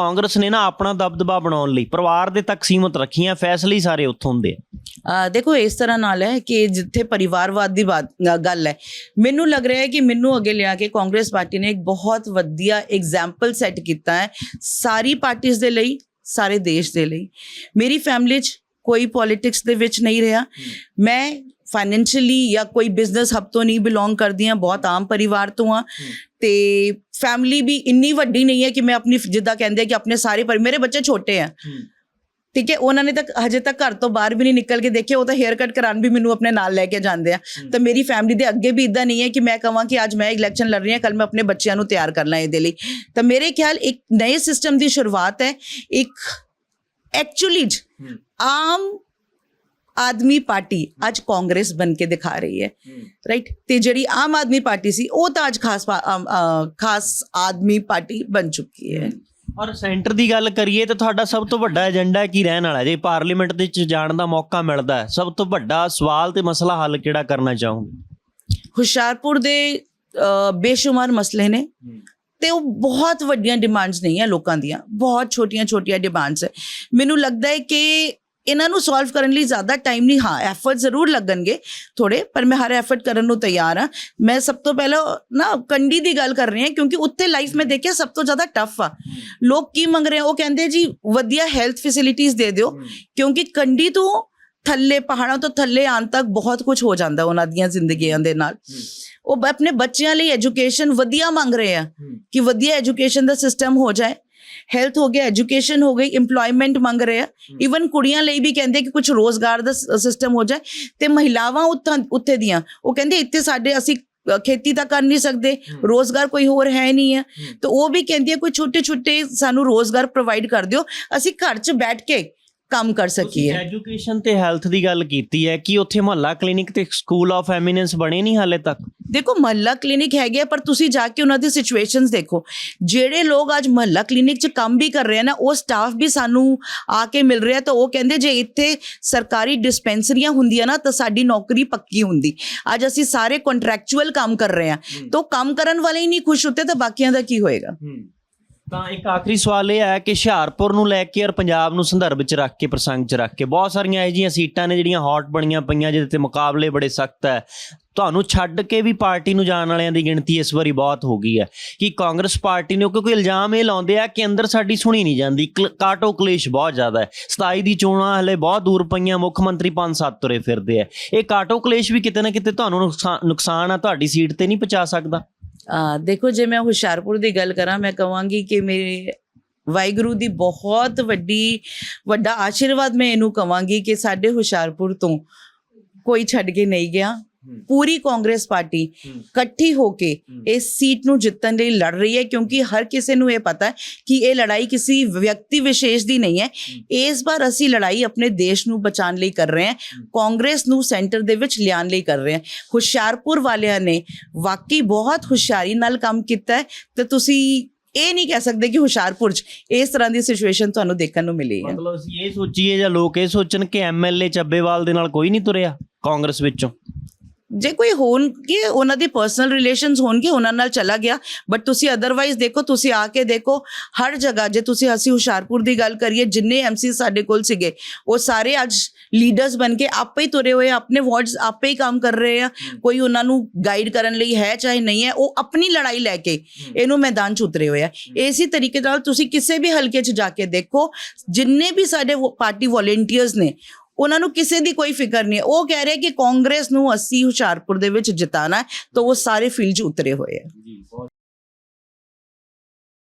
ਕਾਂਗਰਸ ਨੇ ਨਾ ਆਪਣਾ ਦਬਦਬਾ ਬਣਾਉਣ ਲਈ ਪਰਿਵਾਰ ਦੇ ਤੱਕ ਸੀਮਤ ਰੱਖੀਆਂ ਫੈਸਲੇ ਹੀ ਸਾਰੇ ਉੱਥੋਂ ਹੁੰਦੇ ਆ। ਦੇਖੋ ਇਸ ਤਰ੍ਹਾਂ ਨਾਲ ਹੈ ਕਿ ਜਿੱਥੇ ਪਰਿਵਾਰਵਾਦ ਦੀ ਗੱਲ ਹੈ ਮੈਨੂੰ ਲੱਗ ਰਿਹਾ ਹੈ ਕਿ ਮੈਨੂੰ ਅੱਗੇ ਲਿਆ ਕੇ ਕਾਂਗਰਸ ਪਾਰਟੀ ਨੇ ਇੱਕ ਬਹੁਤ ਵਧੀਆ ਐਗਜ਼ਾਮਪਲ ਸੈੱਟ ਕੀਤਾ ਹੈ ਸਾਰੀ ਪਾਰਟੀਆਂ ਦੇ ਲਈ ਸਾਰੇ ਦੇਸ਼ ਦੇ ਲਈ। ਮੇਰੀ ਫੈਮਿਲੀ 'ਚ ਕੋਈ ਪੋਲਿਟਿਕਸ ਦੇ ਵਿੱਚ ਨਹੀਂ ਰਿਹਾ। ਮੈਂ ਫਾਈਨੈਂਸ਼ੀਅਲੀ ਜਾਂ ਕੋਈ ਬਿਜ਼ਨਸ ਹੱਬ ਤੋਂ ਨਹੀਂ ਬਿਲੋਂਗ ਕਰਦੀ ਹਾਂ ਬਹੁਤ ਆਮ ਪਰਿਵਾਰ ਤੋਂ ਆ। ਤੇ ਫੈਮਿਲੀ ਵੀ ਇੰਨੀ ਵੱਡੀ ਨਹੀਂ ਹੈ ਕਿ ਮੈਂ ਆਪਣੀ ਜਿੱਦਾਂ ਕਹਿੰਦੇ ਆ ਕਿ ਆਪਣੇ ਸਾਰੇ ਪਰ ਮੇਰੇ ਬੱਚੇ ਛੋਟੇ ਆ। ਠੀਕ ਹੈ ਉਹਨਾਂ ਨੇ ਤੱਕ ਹਜੇ ਤੱਕ ਘਰ ਤੋਂ ਬਾਹਰ ਵੀ ਨਹੀਂ ਨਿਕਲ ਕੇ ਦੇਖੇ ਉਹ ਤਾਂ ਹੇਅਰ ਕੱਟ ਕਰਾਉਣ ਵੀ ਮੈਨੂੰ ਆਪਣੇ ਨਾਲ ਲੈ ਕੇ ਜਾਂਦੇ ਆ। ਤਾਂ ਮੇਰੀ ਫੈਮਿਲੀ ਦੇ ਅੱਗੇ ਵੀ ਇਦਾਂ ਨਹੀਂ ਹੈ ਕਿ ਮੈਂ ਕਹਾਂ ਕਿ ਅੱਜ ਮੈਂ ਇਲੈਕਸ਼ਨ ਲੜ ਰਹੀ ਹਾਂ ਕੱਲ ਮੈਂ ਆਪਣੇ ਬੱਚਿਆਂ ਨੂੰ ਤਿਆਰ ਕਰਨਾ ਇਹਦੇ ਲਈ। ਤਾਂ ਮੇਰੇ ਖਿਆਲ ਇੱਕ ਨਵੇਂ ਸਿਸਟਮ ਦੀ ਸ਼ੁਰੂਆਤ ਹੈ ਇੱਕ ਐਕਚੁਅਲੀ ਆਮ ਆਦਮੀ ਪਾਰਟੀ ਅੱਜ ਕਾਂਗਰਸ ਬਣ ਕੇ ਦਿਖਾ ਰਹੀ ਹੈ ਰਾਈਟ ਤੇ ਜਿਹੜੀ ਆਮ ਆਦਮੀ ਪਾਰਟੀ ਸੀ ਉਹ ਤਾਂ ਅੱਜ ਖਾਸ ਖਾਸ ਆਦਮੀ ਪਾਰਟੀ ਬਣ ਚੁੱਕੀ ਹੈ। ਔਰ ਸੈਂਟਰ ਦੀ ਗੱਲ ਕਰੀਏ ਤਾਂ ਤੁਹਾਡਾ ਸਭ ਤੋਂ ਵੱਡਾ ਏਜੰਡਾ ਕੀ ਰਹਿਣ ਵਾਲਾ ਜੇ ਪਾਰਲੀਮੈਂਟ ਦੇ ਵਿੱਚ ਜਾਣ ਦਾ ਮੌਕਾ ਮਿਲਦਾ ਹੈ ਸਭ ਤੋਂ ਵੱਡਾ ਸਵਾਲ ਤੇ ਮਸਲਾ ਹੱਲ ਕਿਹੜਾ ਕਰਨਾ ਚਾਹੋਗੇ? ਹੁਸ਼ਿਆਰਪੁਰ ਦੇ ਬੇਸ਼ੁਮਾਰ ਮਸਲੇ ਨੇ ਤੇ ਉਹ ਬਹੁਤ ਵੱਡੀਆਂ ਡਿਮਾਂਡਸ ਨਹੀਂ ਹੈ ਲੋਕਾਂ ਦੀਆਂ ਬਹੁਤ ਛੋਟੀਆਂ-ਛੋਟੀਆਂ ਡਿਮਾਂਡਸ ਹੈ। ਮੈਨੂੰ ਲੱਗਦਾ ਹੈ ਕਿ ਇਹਨਾਂ ਨੂੰ ਸੋਲਵ ਕਰਨ ਲਈ ਜ਼ਿਆਦਾ ਟਾਈਮ ਨਹੀਂ ਹਾਂ ਐਫਰਟ ਜ਼ਰੂਰ ਲੱਗਣਗੇ ਥੋੜੇ ਪਰ ਮੈਂ ਹਰ ਐਫਰਟ ਕਰਨ ਨੂੰ ਤਿਆਰ ਹਾਂ। ਮੈਂ ਸਭ ਤੋਂ ਪਹਿਲਾਂ ਨਾ ਕੰਡੀ ਦੀ ਗੱਲ ਕਰ ਰਹੀ ਹਾਂ ਕਿਉਂਕਿ ਉੱਥੇ ਲਾਈਫ ਮੈਂ ਦੇਖਿਆ ਸਭ ਤੋਂ ਜ਼ਿਆਦਾ ਟਫ ਆ। ਲੋਕ ਕੀ ਮੰਗ ਰਹੇ ਉਹ ਕਹਿੰਦੇ ਜੀ ਵਧੀਆ ਹੈਲਥ ਫੈਸਿਲਿਟੀਆਂ ਦੇ ਦਿਓ ਕਿਉਂਕਿ ਕੰਡੀ ਤੋਂ ਥੱਲੇ ਪਹਾੜਾਂ ਤੋਂ ਥੱਲੇ ਆਉਣ ਤੱਕ ਬਹੁਤ ਕੁਝ ਹੋ ਜਾਂਦਾ ਉਹਨਾਂ ਦੀਆਂ ਜ਼ਿੰਦਗੀਆਂ ਦੇ ਨਾਲ। ਉਹ ਆਪਣੇ ਬੱਚਿਆਂ ਲਈ ਐਜੂਕੇਸ਼ਨ ਵਧੀਆ ਮੰਗ ਰਹੇ ਆ ਕਿ ਵਧੀਆ ਐਜੂਕੇਸ਼ਨ ਦਾ ਸਿਸਟਮ ਹੋ ਜਾਏ। ਹੈਲਥ ਹੋ ਗਿਆ ਐਜੂਕੇਸ਼ਨ ਹੋ ਗਈ EMPLOYMENT ਮੰਗ ਰਹੇ ਆ। ਇਵਨ ਕੁੜੀਆਂ ਲਈ ਵੀ ਕਹਿੰਦੇ ਕਿ ਕੁਝ ਰੋਜ਼ਗਾਰ ਦਾ ਸਿਸਟਮ ਹੋ ਜਾਏ ਤੇ ਮਹਿਲਾਵਾਂ ਉੱਥਾਂ ਉੱਥੇ ਦੀਆਂ। ਉਹ ਕਹਿੰਦੇ ਇੱਥੇ ਸਾਡੇ ਅਸੀਂ ਖੇਤੀ ਤਾਂ ਕਰ ਨਹੀਂ ਸਕਦੇ ਰੋਜ਼ਗਾਰ ਕੋਈ ਹੋਰ ਹੈ ਨਹੀਂ ਹੈ। ਤੇ ਉਹ ਵੀ ਕਹਿੰਦੀ ਹੈ ਕੋਈ ਛੋਟੇ ਛੋਟੇ ਸਾਨੂੰ ਰੋਜ਼ਗਾਰ ਪ੍ਰੋਵਾਈਡ ਕਰ ਦਿਓ। ਅਸੀਂ ਘਰ 'ਚ ਬੈਠ ਕੇ ਕੰਮ ਕਰ ਸਕੀਏ। ਐਜੂਕੇਸ਼ਨ ਤੇ ਹੈਲਥ ਦੀ ਗੱਲ ਕੀਤੀ ਹੈ ਕਿ ਉੱਥੇ ਮੁਹੱਲਾ ਕਲੀਨਿਕ ਤੇ ਸਕੂਲ ਆਫ ਐਮੀਨੈਂਸ ਬਣੇ ਨਹੀਂ ਹਾਲੇ ਤੱਕ? ਦੇਖੋ ਮਹੱਲਾ ਕਲੀਨਿਕ ਹੈਗੇ ਪਰ ਤੁਸੀਂ ਜਾ ਕੇ ਉਹਨਾਂ ਦੀ ਸਿਚੁਏਸ਼ਨਸ ਦੇਖੋ। ਜਿਹੜੇ ਲੋਕ ਅੱਜ ਮਹੱਲਾ ਕਲੀਨਿਕ 'ਚ ਕੰਮ ਵੀ ਕਰ ਰਹੇ ਆ ਨਾ ਉਹ ਸਟਾਫ ਵੀ ਸਾਨੂੰ ਆ ਕੇ ਮਿਲ ਰਿਹਾ ਤਾਂ ਉਹ ਕਹਿੰਦੇ ਜੇ ਇੱਥੇ ਸਰਕਾਰੀ ਡਿਸਪੈਂਸਰੀਆਂ ਹੁੰਦੀਆਂ ਨਾ ਤਾਂ ਸਾਡੀ ਨੌਕਰੀ ਪੱਕੀ ਹੁੰਦੀ। ਅੱਜ ਅਸੀਂ ਸਾਰੇ ਕੰਟਰੈਕਚੁਅਲ ਕੰਮ ਕਰ ਰਹੇ ਆ। ਤਾਂ ਕੰਮ ਕਰਨ ਵਾਲੇ ਹੀ ਨਹੀਂ ਖੁਸ਼ ਹੁੰਦੇ ਤਾਂ ਬਾਕੀਆਂ ਦਾ ਕੀ ਹੋਏਗਾ? ਤਾਂ ਇੱਕ ਆਖਰੀ ਸਵਾਲ ਇਹ ਹੈ ਕਿ ਹੁਸ਼ਿਆਰਪੁਰ ਨੂੰ ਲੈ ਕੇ ਔਰ ਪੰਜਾਬ ਨੂੰ ਸੰਦਰਭ 'ਚ ਰੱਖ ਕੇ, ਪ੍ਰਸੰਗ 'ਚ ਰੱਖ ਕੇ ਬਹੁਤ ਸਾਰੀਆਂ ਇਹੋ ਜਿਹੀਆਂ ਸੀਟਾਂ ਨੇ ਜਿਹੜੀਆਂ ਹੌਟ ਬਣੀਆਂ ਪਈਆਂ, ਜਿਹਦੇ ਤੇ ਮੁਕਾਬਲੇ ਬੜੇ ਸਖਤ ਹੈ। ਤੁਹਾਨੂੰ ਛੱਡ ਕੇ ਵੀ ਪਾਰਟੀ ਨੂੰ ਜਾਣ ਵਾਲਿਆਂ ਦੀ ਗਿਣਤੀ ਇਸ ਵਾਰੀ ਬਹੁਤ ਹੋ ਗਈ ਹੈ। ਕਿ ਕਾਂਗਰਸ ਪਾਰਟੀ ਨੇ, ਕਿਉਂਕਿ ਇਲਜ਼ਾਮ ਇਹ ਲਾਉਂਦੇ ਆ ਕਿ ਅੰਦਰ ਸਾਡੀ ਸੁਣੀ ਨਹੀਂ ਜਾਂਦੀ, ਕਲ- ਕਾਟੋ ਕਲੇਸ਼ ਬਹੁਤ ਜ਼ਿਆਦਾ ਹੈ। 27 ਦੀ ਚੋਣਾਂ ਹਲੇ ਬਹੁਤ ਦੂਰ ਪਈਆਂ, ਮੁੱਖ ਮੰਤਰੀ ਪੰਜ ਸੱਤ ਤੁਰੇ ਫਿਰਦੇ ਆ। ਇਹ ਕਾਟੋ ਕਲੇਸ਼ ਵੀ ਕਿਤੇ ਨਾ ਕਿਤੇ ਤੁਹਾਨੂੰ ਨੁਕਸਾਨ ਨੁਕਸਾਨ ਆ, ਤੁਹਾਡੀ ਸੀਟ ਤੇ ਨਹੀਂ ਪਹੁੰਚਾ ਸਕਦਾ। ਦੇਖੋ, ਜੇ ਮੈਂ ਹੁਸ਼ਿਆਰਪੁਰ ਦੀ ਗੱਲ ਕਰਾਂ, ਮੈਂ ਕਹਾਂਗੀ ਕਿ ਮੇਰੇ ਵਾਹਿਗੁਰੂ ਦੀ ਬਹੁਤ ਵੱਡੀ, ਵੱਡਾ ਆਸ਼ੀਰਵਾਦ ਮੈਂ ਇਹਨੂੰ ਕਹਾਂਗੀ ਕਿ ਸਾਡੇ ਹੁਸ਼ਿਆਰਪੁਰ ਤੋਂ ਕੋਈ ਛੱਡ ਕੇ ਨਹੀਂ ਗਿਆ। ਪੂਰੀ ਕਾਂਗਰਸ ਪਾਰਟੀ ਇਕੱਠੀ ਹੋ ਕੇ ਇਸ ਸੀਟ ਨੂੰ ਜਿੱਤਣ ਲਈ ਲੜ ਰਹੀ ਹੈ ਕਿਉਂਕਿ ਹਰ ਕਿਸੇ ਨੂੰ ਇਹ ਪਤਾ ਹੈ ਕਿ ਇਹ ਲੜਾਈ ਕਿਸੇ ਵਿਅਕਤੀ ਵਿਸ਼ੇਸ਼ ਦੀ ਨਹੀਂ ਹੈ। ਇਸ ਵਾਰ ਅਸੀਂ ਲੜਾਈ ਆਪਣੇ ਦੇਸ਼ ਨੂੰ ਬਚਾਉਣ ਲਈ ਕਰ ਰਹੇ ਹਾਂ ਕਾਂਗਰਸ ਨੂੰ ਸੈਂਟਰ ਦੇ ਵਿੱਚ ਲਿਆਉਣ ਲਈ ਕਰ ਰਹੇ ਹਾਂ। ਹੁਸ਼ਿਆਰਪੁਰ ਵਾਲਿਆਂ ਨੇ ਵਾਕਈ ਬਹੁਤ ਹੁਸ਼ਿਆਰੀ ਨਾਲ ਕੰਮ ਕੀਤਾ ਹੈ ਤੇ ਤੁਸੀਂ ਇਹ ਨਹੀਂ ਕਹਿ ਸਕਦੇ ਕਿ ਹੁਸ਼ਿਆਰਪੁਰ 'ਚ ਇਸ ਤਰ੍ਹਾਂ ਦੀ ਸਿਚੁਏਸ਼ਨ ਤੁਹਾਨੂੰ ਦੇਖਣ ਨੂੰ ਮਿਲੀ ਹੈ। ਮਤਲਬ ਅਸੀਂ ਇਹ ਸੋਚੀਏ ਜਾਂ ਲੋਕ ਇਹ ਸੋਚਣ ਕਿ ਐਮਐਲਏ ਚੱਬੇਵਾਲ ਦੇ ਨਾਲ ਕੋਈ ਨਹੀਂ ਤੁਰਿਆ ਕਾਂਗਰਸ ਵਿੱਚੋਂ। ਜੇ ਕੋਈ ਹੋਣਗੇ ਉਹਨਾਂ ਦੇ ਪਰਸਨਲ ਰਿਲੇਸ਼ਨਸ ਹੋਣਗੇ ਉਹਨਾਂ ਨਾਲ ਚਲਾ ਗਿਆ। ਬਟ ਤੁਸੀਂ ਅਦਰਵਾਈਜ਼ ਦੇਖੋ ਤੁਸੀਂ ਆ ਕੇ ਦੇਖੋ ਹਰ ਜਗ੍ਹਾ ਜੇ ਤੁਸੀਂ ਅਸੀਂ ਹੁਸ਼ਿਆਰਪੁਰ ਦੀ ਗੱਲ ਕਰੀਏ ਜਿੰਨੇ ਐਮਸੀ ਸਾਡੇ ਕੋਲ ਸੀਗੇ ਉਹ ਸਾਰੇ ਅੱਜ ਲੀਡਰਸ ਬਣ ਕੇ ਆਪੇ ਹੀ ਤੁਰੇ ਹੋਏ ਆਪਣੇ ਵਾਰਡਸ ਆਪੇ ਹੀ ਕੰਮ ਕਰ ਰਹੇ ਆ। ਕੋਈ ਉਹਨਾਂ ਨੂੰ ਗਾਈਡ ਕਰਨ ਲਈ ਹੈ ਚਾਹੇ ਨਹੀਂ ਹੈ ਉਹ ਆਪਣੀ ਲੜਾਈ ਲੈ ਕੇ ਇਹਨੂੰ ਮੈਦਾਨ 'ਚ ਉਤਰੇ ਹੋਏ ਆ। ਇਸੇ ਤਰੀਕੇ ਨਾਲ ਤੁਸੀਂ ਕਿਸੇ ਵੀ ਹਲਕੇ 'ਚ ਜਾ ਕੇ ਦੇਖੋ ਜਿੰਨੇ ਵੀ ਸਾਡੇ ਪਾਰਟੀ ਵੋਲੰਟੀਅਰਸ ਨੇ ਉਹਨਾਂ ਨੂੰ ਕਿਸੇ ਦੀ ਕੋਈ ਫਿਕਰ ਨਹੀਂ ਹੈ। ਉਹ ਕਹਿ ਰਹੇ ਕਿ ਕਾਂਗਰਸ ਨੂੰ ਅਸੀਂ ਹੁਸ਼ਿਆਰਪੁਰ ਦੇ ਵਿੱਚ ਜਿਤਾਣਾ ਤਾਂ ਉਹ ਸਾਰੇ ਫੀਲਡ 'ਚ ਉਤਰੇ ਹੋਏ ਆ